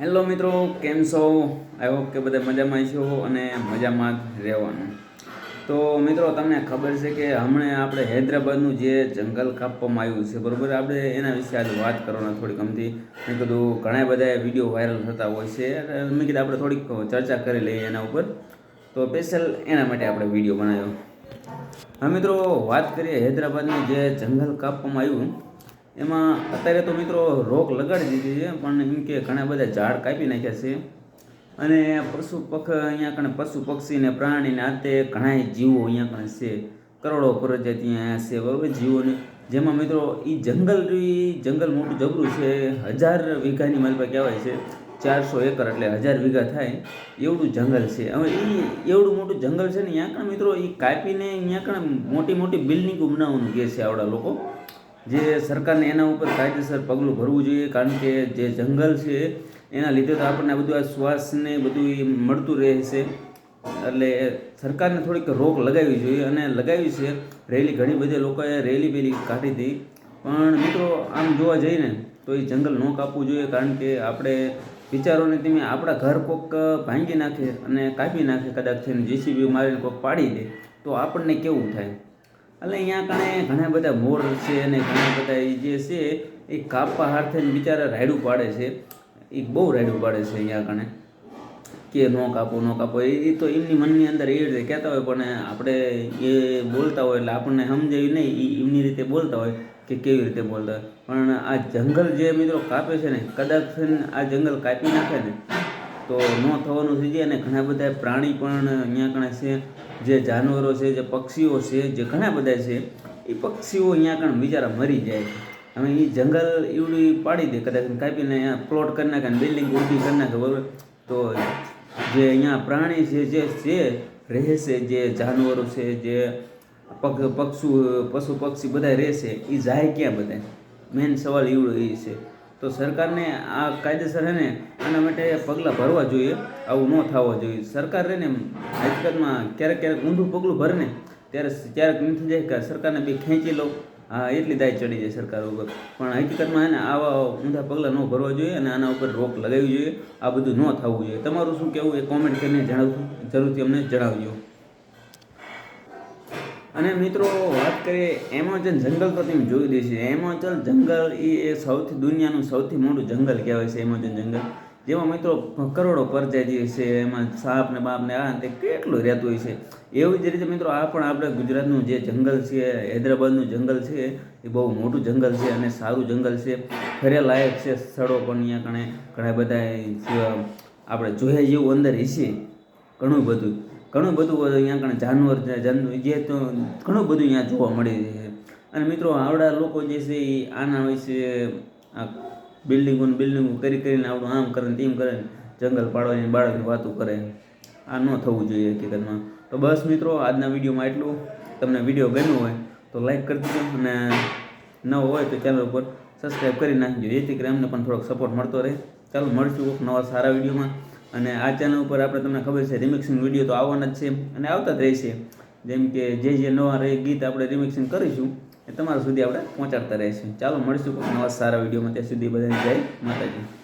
Hello મિત્રો, કેમ છો? આઈ હોપ કે બધા મજામાં છો અને મજામાં જ રહેવાનું. તો મિત્રો, તમને ખબર છે કે હમણાં આપણે હૈદરાબાદનું જે જંગલ કાપવામાં આવ્યું છે, બરાબર? આપણે એના વિશે આજે વાત કરવાના થોડીક અમથી મેં કીધું, ઘણા બધા વીડિયો વાયરલ થતા હોય છે મેં કીધું આપણે થોડીક ચર્ચા કરી લઈએ એના ઉપર. તો સ્પેશિયલ એના માટે આપણે વીડિયો બનાવ્યો. હા મિત્રો, વાત કરીએ હૈદરાબાદનું જે જંગલ કાપવામાં આવ્યું. એમાં અત્યારે તો મિત્રો રોગ લગાડી દીધી છે, પણ એમ કે ઘણા બધા ઝાડ કાપી નાખ્યા છે. અને પશુ પખ, અહીંયા કણે પશુ પક્ષીને, પ્રાણીને આતે ઘણા જીવો અહીંયા કણે છે. કરોડો પ્રજાતિ અહીંયા છે. બરાબર? જીવોને, જેમાં મિત્રો એ જંગલ જંગલ મોટું જબરું છે. હજાર વીઘાની મારી પાસે કહેવાય છે. ચારસો એકર એટલે હજાર વીઘા થાય. એવડું જંગલ છે. હવે એ એવડું મોટું જંગલ છે ને, અહીંયા કણે મિત્રો એ કાપીને અહીંયા કણે મોટી મોટી બિલ્ડિંગો બનાવવાનું કહે છે આવડા લોકો. જે સરકારને એના ઉપર કાયદેસર પગલું ભરવું જોઈએ, કારણ કે જે જંગલ છે, એના લીધે તો આપણને બધું આ શ્વાસને બધું મળતું રહેશે. એટલે સરકારને થોડીક રોક લગાવવી જોઈએ અને લગાવી છે. રેલી ઘણી બધી લોકોએ રેલી પેલી કાઢી હતી પણ મિત્રો, આમ જોવા જઈએ ને તો એ જંગલ ન કાપવું જોઈએ, કારણ કે આપણે વિચારોને તમે આપણા ઘર કોક ભાંગી નાખે અને કાપી નાખે કદાચ થઈને, જીસીબી મારીને કોક પાડી દે, તો આપણને કેવું થાય? એટલે અહીંયા કણે ઘણા બધા મોર છે અને ઘણા બધા એ જે છે, એ કાપવા થઈને બિચારા રાયડું પાડે છે. એ બહુ રાયડું પાડે છે અહીંયા કણે કે ન કાપો ન કાપો. એ તો એમની મનની અંદર એ રીતે કહેતા હોય, પણ આપણે એ બોલતા હોય એટલે આપણને સમજાવી નહીં. એ એમની રીતે બોલતા હોય કે કેવી રીતે બોલતા હોય. પણ આ જંગલ જે મિત્રો કાપે છે ને, કદાચ આ જંગલ કાપી નાખે ને, તો ન થવાનું થઈ જાય અને ઘણા બધા પ્રાણી પણ અહીંયા કણે છે. જે જાનવરો છે, જે પક્ષીઓ છે, જે ઘણા બધા છે, એ પક્ષીઓ અહીંયા કણ બિચારા મરી જાય હવે એ જંગલ એવડી પાડી દે, કદાચ કાપીને અહીંયા પ્લોટ કરી નાખે બિલ્ડિંગ ઊભી કરી નાખે, બરાબર? તો જે અહીંયા પ્રાણી છે, જે છે રહેશે જે જાનવરો છે, જે પગ, પક્ષુ, પશુ, પક્ષી બધા રહેશે એ જાય ક્યાં બધા મેન સવાલ એવડો એ છે. તો સરકારને આ કાયદેસર હે ને, આના માટે પગલાં ભરવા જોઈએ, આવું ન થવા જોઈએ. સરકાર રહે ને હકીકતમાં ક્યારેક ક્યારેક ઊંધું પગલું ભરે ને, ત્યારે ક્યારેક એમ જાય કે સરકારને બી ખેંચી લો. હા, એટલી દાય ચડી જાય સરકાર ઉપર. પણ હકીકતમાં હે ને, આવા ઊંધા પગલાં ન ભરવા જોઈએ અને આના ઉપર રોક લગાવવી જોઈએ. આ બધું ન થવું જોઈએ. તમારું શું કહેવું એ કોમેન્ટ કરીને જણાવશું? જરૂરથી અમને જણાવજો. અને મિત્રો, વાત કરીએ એમેઝોન જંગલ તો તમે જોઈ દેશે એમેઝોન જંગલ એ સૌથી, દુનિયાનું સૌથી મોટું જંગલ કહેવાય છે એમેઝોન જંગલ. જેમાં મિત્રો, કરોડો પ્રજાતિ છે, એમાં સાપ ને બાપ ને આ તે કેટલું રહેતું હોય છે. એવી જ રીતે મિત્રો, આ પણ આપણે ગુજરાતનું જે જંગલ છે, હૈદરાબાદનું જંગલ છે, એ બહુ મોટું જંગલ છે અને સારું જંગલ છે. ફરે લાયક છે સ્થળો પણ અહીંયા કણે, ઘણા બધા આપણે જોયા જેવું અંદર હશે. ઘણું બધું. ઘણું બધું અહીંયા કણે જાનવર જાનવર જે તો ઘણું બધું અહીંયા જોવા મળે છે. અને મિત્રો, આવડા લોકો જે છે એ આના વિશે આ બિલ્ડિંગોને બિલ્ડિંગો કરી કરીને આવડું આમ કરે તેમ કરે જંગલ પાડવાની બાળકની વાતો કરે. આ ન થવું જોઈએ હકીકતમાં. તો બસ મિત્રો, આજના વિડીયોમાં એટલું તમને વીડિયો ગમ્યો હોય તો લાઈક કરી દેજો અને ન હોય તો ચેનલ ઉપર સબસ્ક્રાઈબ કરી નાખજો. જેથી કરીને અમને પણ થોડોક સપોર્ટ મળતો રહે. ચાલો, મળશું નવા સારા વિડીયોમાં. અને આ ચેનલ ઉપર આપણે તમને ખબર છે રિમિક્સિંગ વીડિયો તો આવવાના જ છે અને આવતા જ રહેશે. જેમ કે જે જે નવા રહે ગીત આપણે રિમિક્સિંગ કરીશું, એ તમારા સુધી આપણે પહોંચાડતા રહીશું. ચાલો મળીશું નવા સારા વિડીયોમાં ત્યાં સુધી બધાને જય માતાજી.